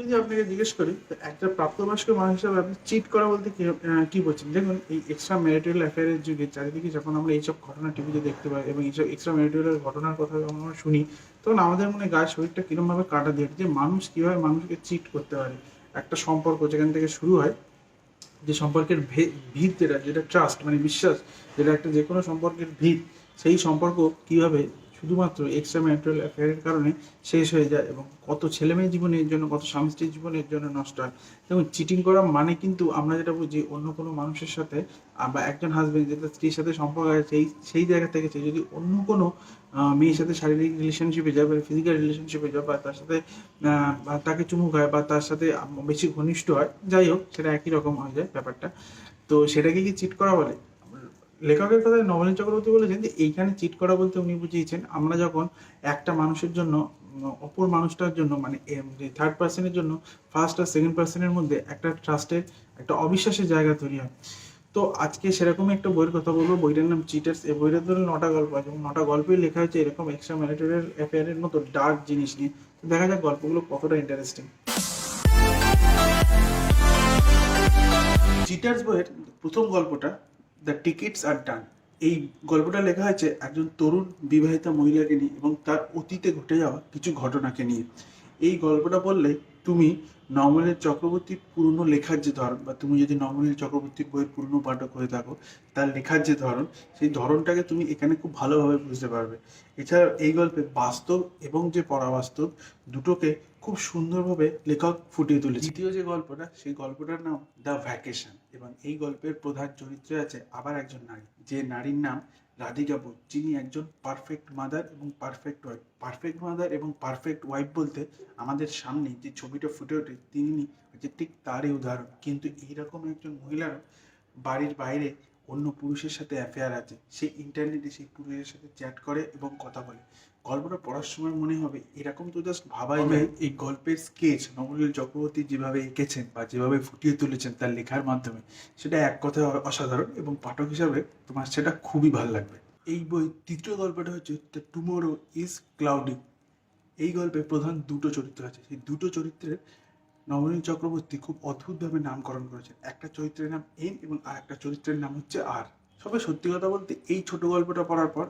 যদি আপনাকে জিজ্ঞেস করি একটা প্রাপ্তবয়স্ক মানুষ হিসাবে আপনি চিট করা বলতে কি কি বলছেন? দেখুন, এই এক্সট্রা ম্যারিটাল অ্যাফেয়ারের যুগে চারিদিকে যখন আমরা এইসব ঘটনা টিভিতে দেখতে পাই এবং এইসব এক্সট্রা ম্যারিটাল ঘটনার কথা যখন আমরা শুনি, তখন আমাদের মনে গায়ের শরীরটা কিরমভাবে কাটা দিয়ে যে মানুষ কীভাবে মানুষকে চিট করতে পারে। একটা সম্পর্ক যেখান থেকে শুরু হয়, যে সম্পর্কের ভিত যেটা যেটা ট্রাস্ট মানে বিশ্বাস, যেটা একটা যে কোনো সম্পর্কের ভিত, সেই সম্পর্ক কীভাবে শুধুমাত্র এক্সট্রা ম্যারিটাল অ্যাফেয়ারের কারণে শেষ হয়ে যায় এবং কত ছেলে মেয়ের জীবনের জন্য, কত স্বামী স্ত্রীর জীবনের জন্য নষ্ট হয়। এবং চিটিং করা মানে কিন্তু আমরা যেটা বুঝি, অন্য কোনো মানুষের সাথে বা একজন হাজবেন্ড যেটা স্ত্রীর সাথে সম্পর্ক আছে, সেই সেই জায়গা থেকে সে যদি অন্য কোনো মেয়ের সাথে শারীরিক রিলেশনশিপে যায়, বা ফিজিক্যাল রিলেশনশিপে যায়, বা তার সাথে বা তাকে চুমু খায়, বা তার সাথে বেশি ঘনিষ্ঠ হয়, যাই হোক, সেটা একই রকম হয়ে যায় ব্যাপারটা। তো সেটাকে কি চিট করা বলে? লেখকের কথায় নবনীন চক্রবর্তী বলেছেন যে, এইখানে চিট করা বলতে উনি বুঝিয়েছেন, আমরা যখন একটা মানুষের জন্য, অপর মানুষটার জন্য মানে থার্ড পার্সনের জন্য ফার্স্ট আর সেকেন্ড পার্সনের মধ্যে একটা ট্রাস্টের একটা অবিশ্বাসের জায়গা তৈরি হয়। তো আজকে সেরকমই একটা বইয়ের কথা বলব, বইটার নাম চিটার্স এই বইটার ধরে নটা গল্প আছে, এবং নটা গল্পই লেখা হয়েছে এরকম এক্সট্রা ম্যারিটাল অ্যাফেয়ারের মতো ডার্ক জিনিস নিয়ে। দেখা যাক গল্পগুলো কতটা ইন্টারেস্টিং চিটার্স বইয়ের প্রথম গল্পটা দ্য টিকিটস আর ডান এই গল্পটা লেখা হয়েছে একজন তরুণ বিবাহিতা মহিলাকে নিয়ে এবং তার অতীতে ঘটে যাওয়া কিছু ঘটনাকে নিয়ে। এই গল্পটা বললে তুমি নমনীল চক্রবর্তীর পুরনো লেখার যে ধরন, বা তুমি যদি নমনীল চক্রবর্তীর বইয়ের পুরনো পাঠক হয়ে থাকো, তার লেখার যে ধরন, সেই ধরনটাকে তুমি এখানে খুব ভালোভাবে বুঝতে পারবে। এছাড়া এই গল্পে বাস্তব এবং যে পরাবাস্তব দুটোকে খুব সুন্দরভাবে লেখক ফুটিয়ে তুলেছে। দ্বিতীয় যে গল্পটা, সেই গল্পটার নাম দ্য ভ্যাকেশন, এবং এই গল্পের প্রধান চরিত্রে আছে আবার একজন নারী। যে নারীর নাম রাধিকা বোস যিনি একজন পারফেক্ট মাদার এবং পারফেক্ট ওয়াইফ পারফেক্ট মাদার এবং পারফেক্ট ওয়াইফ বলতে আমাদের সামনে যে ছবিটা ফুটে ওঠে, তিনি হচ্ছে ঠিক তারই উদাহরণ। কিন্তু এইরকম একজন মহিলার বাড়ির বাইরে অন্য পুরুষের সাথে অ্যাফেয়ার আছে সে ইন্টারনেটে সেই পুরুষের সাথে চ্যাট করে এবং কথা বলে। গল্পটা পড়ার সময় মনে হবে এরকম তো জাস্ট ভাবাই যায়। এই গল্পের স্কেচ নবনীল চক্রবর্তী যেভাবে এঁকেছেন বা যেভাবে ফুটিয়ে তুলেছেন তার লেখার মাধ্যমে সেটা এক কথায় অসাধারণ এবং পাঠক হিসাবে তোমার সেটা খুবই ভালো লাগবে। এই বই তৃতীয় গল্পটা হচ্ছে দ্য টুমোরো ইজ ক্লাউডি এই গল্পে প্রধান দুটো চরিত্র আছে। সেই দুটো চরিত্রের নবনীল চক্রবর্তী খুব অদ্ভুতভাবে নামকরণ করেছেন। একটা চরিত্রের নাম এন এবং আর একটা চরিত্রের নাম হচ্ছে আর। সবে সত্যি কথা বলতে এই ছোট গল্পটা পড়ার পর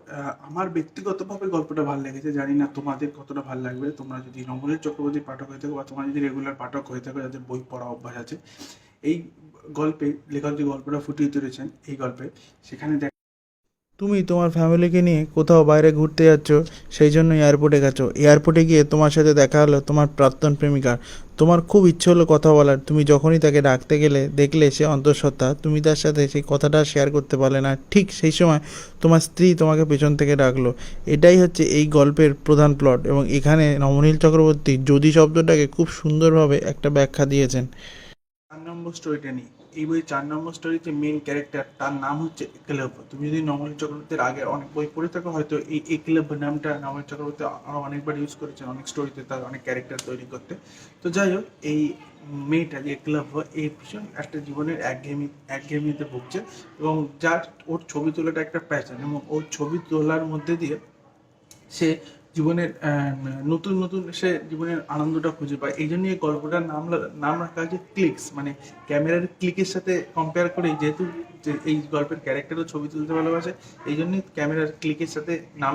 আমার ব্যক্তিগতভাবে গল্পটা ভালো লেগেছে। জানি না তোমাদের কতটা ভালো লাগবে। তোমরা যদি নবনীল চক্রবর্তীর পাঠক হয়ে থাকো বা তোমরা যদি রেগুলার পাঠক হয়ে থাকো, যাদের বই পড়া অভ্যাস আছে, এই গল্পে লেখক যে গল্পটা ফুটিয়ে তুলেছেন, এই গল্পে সেখানে দেখ তুমি তোমার ফ্যামিলিকে নিয়ে কোথাও বাইরে ঘুরতে যাচ্ছ, সেই জন্য এয়ারপোর্টে গেছো। এয়ারপোর্টে গিয়ে তোমার সাথে দেখা হলো তোমার প্রাক্তন প্রেমিকার। তোমার খুব ইচ্ছে হলো কথা বলার। তুমি যখনই তাকে ডাকতে গেলে দেখলে সে অন্তঃসত্ত্বা, তুমি তার সাথে সেই কথাটা শেয়ার করতে পারলে না। ঠিক সেই সময় তোমার স্ত্রী তোমাকে পেছন থেকে ডাকলো। এটাই হচ্ছে এই গল্পের প্রধান প্লট এবং এখানে নমনীল চক্রবর্তী যদি শব্দটাকে খুব সুন্দরভাবে একটা ব্যাখ্যা দিয়েছেন। চার নম্বর স্টোরিটা নিই। এই বই চার নম্বর স্টোরিতে মেন ক্যারেক্টার তার নাম হচ্ছে একলব্য। তুমি যদি নমল চক্রবর্তীর আগে অনেক বই পড়ে থাকো, হয়তো এই একলব্য নামটা নমল চক্রবর্তী অনেকবার ইউজ করেছেন অনেক স্টোরিতে তার অনেক ক্যারেক্টার তৈরি করতে। তো যাই হোক, এই মেয়েটা যে একলব্য এই ভীষণ একটা জীবনের একঘেয়েমি, একঘেয়েমিতে ভুগছে এবং যার ওর ছবি তোলাটা একটা প্যাশন এবং ওর ছবি তোলার মধ্যে দিয়ে সে জীবনের নতুন নতুন সে জীবনের আনন্দটা খুঁজে পায়। এই জন্য এই গল্পটার নাম নাম রাখা হয়েছে ক্লিক্স মানে ক্যামেরার ক্লিকের সাথে কম্পেয়ার করে যেহেতু যে এই গল্পের ক্যারেক্টারও ছবি তুলতে ভালোবাসে, এই জন্যই ক্যামেরার ক্লিকের সাথে নাম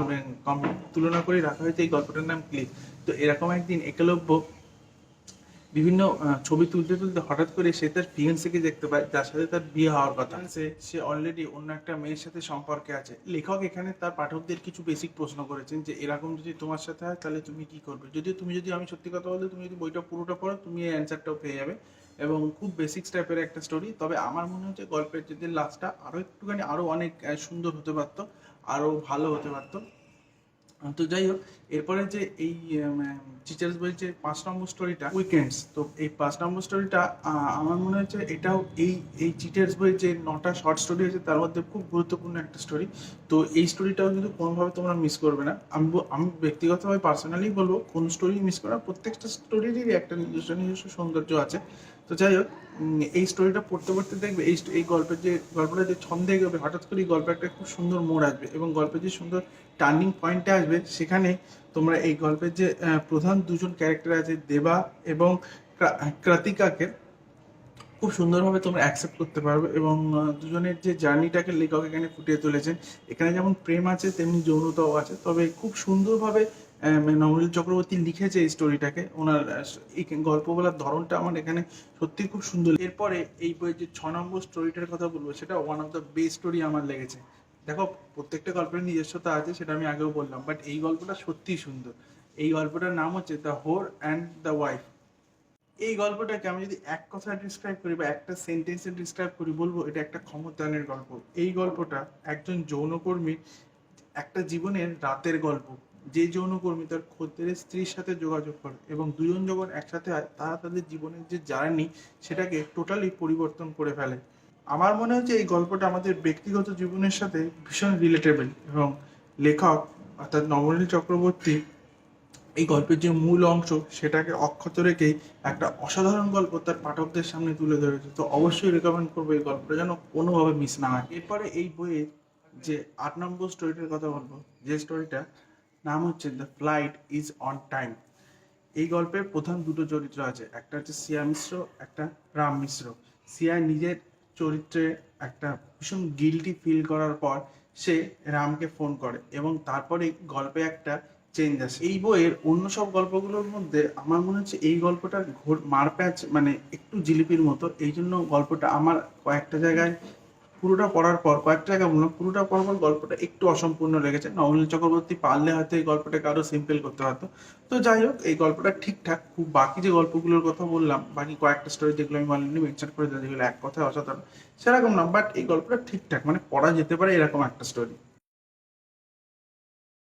তুলনা করে রাখা হয়েছে এই গল্পটার নাম ক্লিক তো এরকম একদিন একলব্য বিভিন্ন ছবি তুলতে তুলতে হঠাৎ করে সে তার ফিয়েন্সিকে দেখতে পায়, যার সাথে তার বিয়ে হওয়ার কথা। সে সে অলরেডি অন্য একটা মেয়ের সাথে সম্পর্কে আছে। লেখক এখানে তার পাঠকদের কিছু বেসিক প্রশ্ন করেছেন যে, এরকম যদি তোমার সাথে হয়, তাহলে তুমি কি করবে? যদিও তুমি যদি আমি সত্যি কথা বলতে, তুমি যদি বইটা পুরোটা পড়ো, তুমি এই অ্যান্সারটাও পেয়ে যাবে। এবং খুব বেসিক টাইপের একটা স্টোরি তবে আমার মনে হচ্ছে গল্পের যদি লাস্টটা আরও একটুখানি আরও অনেক সুন্দর হতে পারতো আরও ভালো হতে পারতো। তো যাই হোক এরপরে যে এই টিচার্স বই যে পাঁচ নম্বর স্টোরিটা উইকেন্ডস তো এই পাঁচ নম্বর স্টোরিটা আমার মনে হচ্ছে এটাও এই এই চিটার্স বই যে নটা শর্ট স্টোরি আছে তার মধ্যে খুব গুরুত্বপূর্ণ একটা স্টোরি তো এই স্টোরিটাও কিন্তু কোনোভাবে তোমরা মিস করবে না। আমি আমি ব্যক্তিগতভাবে পার্সোনালি বলব কোন স্টোরি মিস করা প্রত্যেকটা স্টোরিরই একটা নিজস্ব নিজস্ব সৌন্দর্য আছে। তো যাই হোক এই স্টোরিটা পড়তে পড়তে দেখবে এই এই গল্পের যে গল্পটা যে ছন্দে গেবে হঠাৎ করে এই গল্পে একটা খুব সুন্দর মোড় আসবে এবং গল্পের যে সুন্দর টার্নিং পয়েন্টে আসবে সেখানে তোমরা এই গল্পের যে প্রধান দুজন ক্যারেক্টার আছে দেবা এবং কৃতিকাকে খুব সুন্দরভাবে তোমরা অ্যাকসেপ্ট করতে পারবে এবং দুজনের যে জার্নিটাকে লেখক এখানে ফুটিয়ে তুলেছেন। এখানে যেমন প্রেম আছে তেমনি যৌনতাও আছে। তবে খুব সুন্দরভাবে আহ, নবনীল চক্রবর্তী লিখেছে এই স্টোরিটাকে ওনার এই গল্প বলার ধরনটা আমার এখানে সত্যি খুব সুন্দর এরপরে এই বইয়ের যে ছ নম্বর স্টোরিটার কথা বলব সেটা one of the best story আমার লেগেছে। দেখো, প্রত্যেকটা গল্পের নিজস্বতা আছে, সেটা আমি আগেও বললাম বাট এই গল্পটা সত্যিই সুন্দর। এই গল্পটার নাম হচ্ছে the whore and the wife এই গল্পটাকে আমি যদি এক কথা ডিসক্রাইব করি বা একটা সেন্টেন্সে ডিসক্রাইব করি, বলব এটা একটা ক্ষমতায়নের গল্প। এই গল্পটা একজন যৌনকর্মীর একটা জীবনের রাতের গল্প। যে যৌনকর্মী তার খদ্দের স্ত্রীর সাথে যোগাযোগ করে এবং দুজন যখন একসাথে হয়, তারা তাদের জীবনের যে জার্নি, সেটাকে টোটালি পরিবর্তন করে ফেলে। আমার মনে হচ্ছে এই গল্পটা আমাদের ব্যক্তিগত জীবনের সাথে ভীষণ রিলেটেবল এবং লেখক অর্থাৎ নবনীল চক্রবর্তী এই গল্পের যে মূল অংশ সেটাকে অক্ষত রেখেই একটা অসাধারণ গল্প তার পাঠকদের সামনে তুলে ধরেছে। তো অবশ্যই রেকমেন্ড করব এই গল্পটা যেন কোনোভাবে মিস না হয়। এরপরে এই বইয়ের যে আট নম্বর স্টোরিটার কথা বলব, যে স্টোরিটা নাম হচ্ছে the flight is on time এই গল্পের প্রধান দুটো চরিত্র আছে, একটা হচ্ছে সিয়া মিশ্র, একটা রাম মিশ্র। সিয়া নিজের চরিত্রে একটা ভীষণ গিলটি ফিল করার পর সে রামকে ফোন করে এবং তারপরে গল্পে একটা চেঞ্জ আসে। এই বইয়ের অন্য সব গল্পগুলোর মধ্যে আমার মনে হচ্ছে এই গল্পটা ঘোর মারপ্যাচ মানে একটু জিলিপির মতো। এই জন্য গল্পটা আমার কয়েকটা জায়গায় পুরোটা পড়ার পর, কয়েকটা কেমন মনে পুরোটা পড়ার পর গল্পটা একটু অসম্পূর্ণ লেগেছে। নবনীল চক্রবর্তী পারলে হয়তো এই গল্পটাকে আরও সিম্পল করতে হতো। তো যাই হোক, এই গল্পটা ঠিকঠাক। খুব বাকি যে গল্পগুলোর কথা বললাম, বাকি কয়েকটা স্টোরি যেগুলো আমি অলরেডি মেনশন করে যেগুলো এক কথায় অসাধারণ, সেরকম না বাট এই গল্পটা ঠিকঠাক মানে পড়া যেতে পারে এরকম একটা স্টোরি